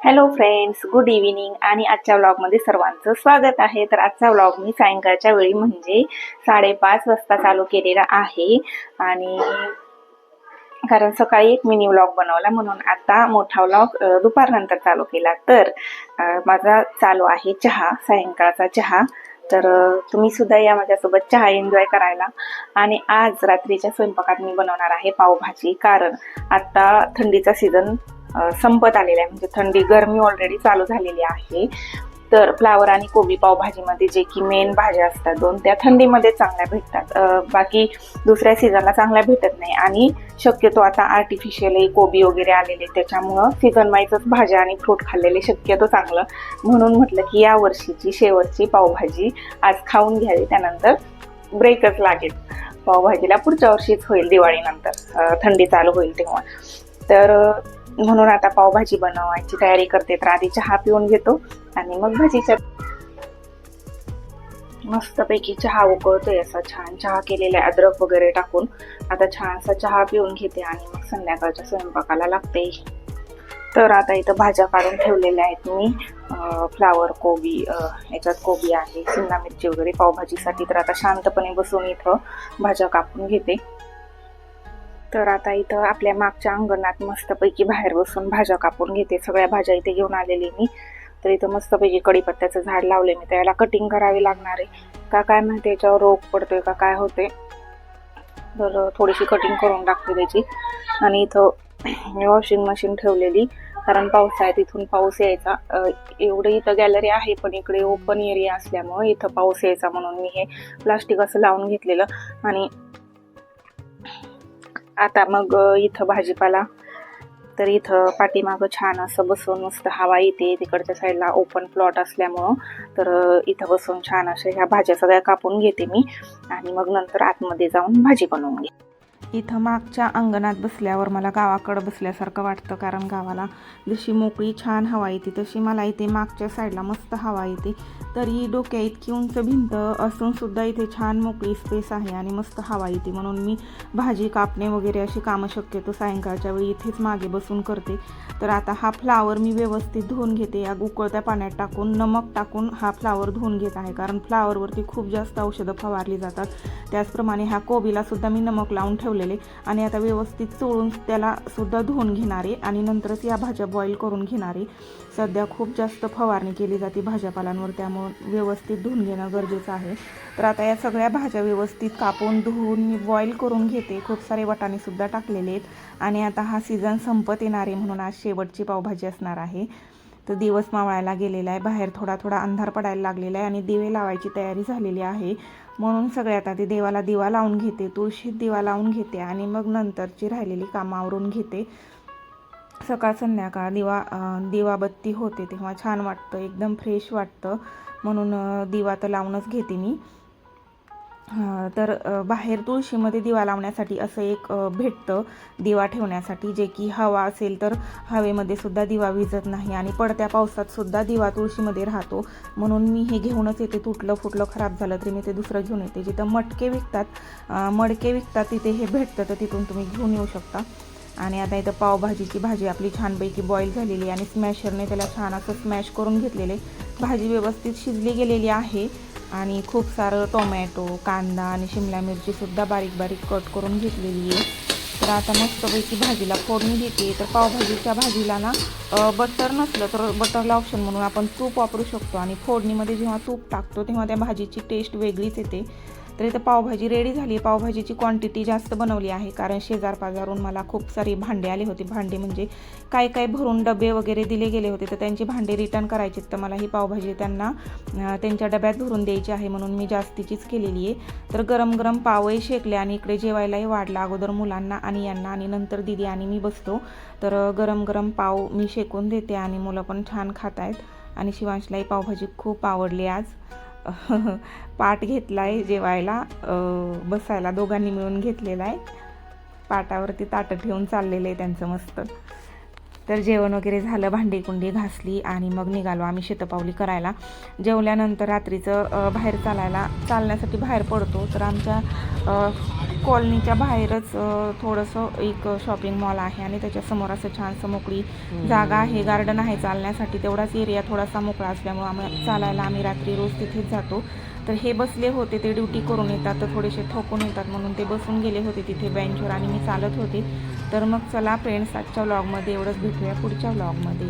Hello friends good evening आणि आजच्या व्लॉगमध्ये सर्वांचं स्वागत आहे. तर आजचा व्लॉग मी सायंकाळच्या वेळी म्हणजे साडेपाच वाजता चालू केलेला आहे. आणि कारण सकाळी एक मिनी व्लॉग बनवला म्हणून आता मोठा व्लॉग दुपारनंतर चालू केला. तर माझा चालू आहे चहा सायंकाळचा चहा. तर तुम्ही सुद्धा या माझ्यासोबत चहा एन्जॉय करायला. आणि आज रात्रीच्या स्वयंपाकात मी बनवणार आहे पावभाजी. कारण आता थंडीचा सीझन संपत आलेला आहे. म्हणजे थंडी गरमी ऑलरेडी चालू झालेली आहे. तर फ्लावर आणि कोबी पावभाजीमध्ये जे की मेन भाज्या असतात दोन त्या थंडीमध्ये चांगल्या भेटतात. बाकी दुसऱ्या सीझनला चांगल्या भेटत नाही. आणि शक्यतो आता आर्टिफिशियलही कोबी वगैरे आलेले त्याच्यामुळं सीझन वाईजच भाज्या आणि फ्रूट खाल्लेले शक्यतो चांगलं. म्हणून म्हटलं की या वर्षीची शेवटची पावभाजी आज खाऊन घ्यावी. त्यानंतर ब्रेकच लागेल. पावभाजीला पुढच्या वर्षीच होईल दिवाळीनंतर. थंडी चालू होईल तेव्हा. तर म्हणून आता पावभाजी बनवायची तयारी करते. तर आधी चहा पिऊन घेतो आणि मग भाजीच्या मस्तपैकी चहा उकळतोय असा छान. चहा केलेला आहे अद्रक वगैरे टाकून आता छानसा चहा पिऊन घेते आणि मग संध्याकाळच्या स्वयंपाकाला लागते. तर आता इथं भाज्या काढून ठेवलेल्या आहेत मी. फ्लावर कोबी याच्यात कोबी आहे शिमला मिरची वगैरे पावभाजीसाठी. तर आता शांतपणे बसून इथं भाज्या कापून घेते. तर आता इथं आपल्या मागच्या अंगणात मस्तपैकी बाहेर बसून भाज्या कापून घेते. सगळ्या भाज्या इथे घेऊन आलेली मी. तर इथं मस्तपैकी कडीपत्त्याचं झाड लावले मी. त्याला कटिंग करावी लागणार आहे. का काय माहिती याच्यावर रोग पडतोय का काय होते तर थोडीशी कटिंग करून टाकते त्याची. आणि इथं वॉशिंग मशीन ठेवलेली. कारण पावसाळ्यात इथून पाऊस यायचा. एवढं इथं गॅलरी आहे पण इकडे ओपन एरिया असल्यामुळं इथं पाऊस यायचा म्हणून मी हे प्लास्टिक असं लावून घेतलेलं. आणि आता मग इथं भाजीपाला. तर इथं पाठीमागं छान असं बसून मस्त हवा येते. तिकडच्या साईडला ओपन प्लॉट असल्यामुळं. तर इथं बसून छान अशा ह्या भाज्या सगळ्या कापून घेते मी. आणि मग नंतर आतमध्ये जाऊन भाजी बनवून घेते. इथं मागच्या अंगणात बसल्यावर मला गावाकडं बसल्यासारखं वाटतं कारण गावाला जशी मोकळी छान हवा येते तशी मला इथे मागच्या साईडला मस्त हवा येते. तरी डोक्या इतकी उंच भिंत असून सुद्धा इथे छान मोकळी स्पेस आहे आणि मस्त हवा येते. म्हणून मी भाजी कापणे वगैरे अशी कामं शक्यतो सायंकाळच्या वेळी इथेच मागे बसून करते. तर आता हा फ्लावर मी व्यवस्थित धुवून घेते. या उकळत्या पाण्यात टाकून नमक टाकून हा फ्लावर धुवून घेत आहे. कारण फ्लावरवरती खूप जास्त औषधं फवारली जातात. त्याचप्रमाणे ह्या कोबीला सुद्धा मी नमक लावून ठेवलेले. आणि आता व्यवस्थित चोळून त्याला सुद्धा धुवून घेणारे आणि नंतरच या भाज्या बॉईल करून घेणारे. सध्या खूप जास्त फवारणी केली जाते भाज्यापालांवर त्यामुळं व्यवस्थित धुवून घेणं गरजेचं आहे. तर आता या सगळ्या भाज्या व्यवस्थित कापून धुवून मी बॉईल करून घेते. खूप सारे वटाणेसुद्धा टाकलेले आहेत. आणि आता हा सीझन संपत येणार आहे म्हणून आज शेवटची पावभाजी असणार आहे. तर दिवस मावळायला गेलेला आहे. बाहेर थोडा थोडा अंधार पडायला लागलेला आहे आणि दिवे लावायची तयारी झालेली आहे. म्हणून सगळ्यात आधी देवाला दिवा लावून घेते तुळशीत दिवा लावून घेते आणि मग नंतरची राहिलेली कामं आवरून घेते. सकाळ संध्याकाळ दिवा दिवाबत्ती होते तेव्हा छान वाटतं एकदम फ्रेश वाटतं. म्हणून दिवा तर लावूनच घेते मी. तर बाहेर तुळशीमध्ये दिवा लावण्यासाठी असं एक भेटतं दिवा ठेवण्यासाठी जे की हवा असेल तर हवेमध्ये सुद्धा दिवा विजत नाही आणि पडत्या पावसात सुद्धा दिवा तुळशीमध्ये राहतो. म्हणून मी हे घेऊनच येते तुटलं फुटलं खराब झालं तरी मी ते दुसरं घेऊन येते. जिथं मटके विकतात मडके विकतात तिथे हे भेटतं तर तिथून तुम्ही घेऊन येऊ शकता. आणि आता इथं पावभाजीची भाजी आपली छानपैकी बॉईल झालेली आहे आणि स्मॅशरने त्याला छान असं स्मॅश करून घेतलेले. भाजी व्यवस्थित शिजली गेलेली आहे. आणि खूप सारं टोमॅटो कांदा आणि शिमला मिरचीसुद्धा बारीक बारीक कट करून घेतलेली आहे. तर आता मस्तपैकी भाजीला फोडणी देते. तर पावभाजीच्या भाजीला ना बटर नसलं तर बटरला ऑप्शन म्हणून आपण तूप वापरू शकतो. आणि फोडणीमध्ये जेव्हा तूप टाकतो तेव्हा त्या भाजीची टेस्ट वेगळीच येते. तर इथं पावभाजी रेडी झाली. पावभाजीची क्वांटिटी जास्त बनवली आहे. कारण शेजार पाजारून मला खूप सारी भांडे आले होते. भांडे म्हणजे काय काय भरून डबे वगैरे दिले गेले होते. तर त्यांची भांडे रिटर्न करायचे तर मला ही पावभाजी त्यांना त्यांच्या डब्यात भरून द्यायची आहे म्हणून मी जास्तीचीच केलेली आहे. तर गरम गरम पावही शेकले आणि इकडे जेवायलाही वाढला. अगोदर मुलांना आणि यांना आणि नंतर दिदी आणि मी बसतो. तर गरम गरम पाव मी शेकून देते आणि मुलं पण छान खात आहेत आणि शिवांशलाही पावभाजी खूप आवडली आज. पाट घेतला आहे जेवायला बसायला. दोघांनी मिळून घेतलेला आहे. पाटावरती ताटं ठेवून चाललेलं आहे त्यांचं मस्त. तर जेवण वगैरे झालं भांडी कुंडी घासली आणि मग निघालो आम्ही शेतपावली करायला. जेवल्यानंतर रात्रीचं बाहेर चालायला चालण्यासाठी बाहेर पडतो. तर आमच्या कॉलनीच्या बाहेरच थोडंसं एक शॉपिंग मॉल आहे आणि त्याच्यासमोर असं छानसं मोकळी जागा आहे. गार्डन आहे चालण्यासाठी. तेवढाच एरिया थोडासा मोकळा असल्यामुळं आम्ही चालायला आम्ही रात्री रोज तिथेच जातो. तर हे बसले होते ते ड्युटी करून येतात तर थोडेसे थकून येतात म्हणून ते बसून गेले होते तिथे बेंचवर आणि मी चालत होते. तर मग चला फ्रेंड्स आजच्या व्लॉगमध्ये एवढंच भेटूया पुढच्या व्लॉगमध्ये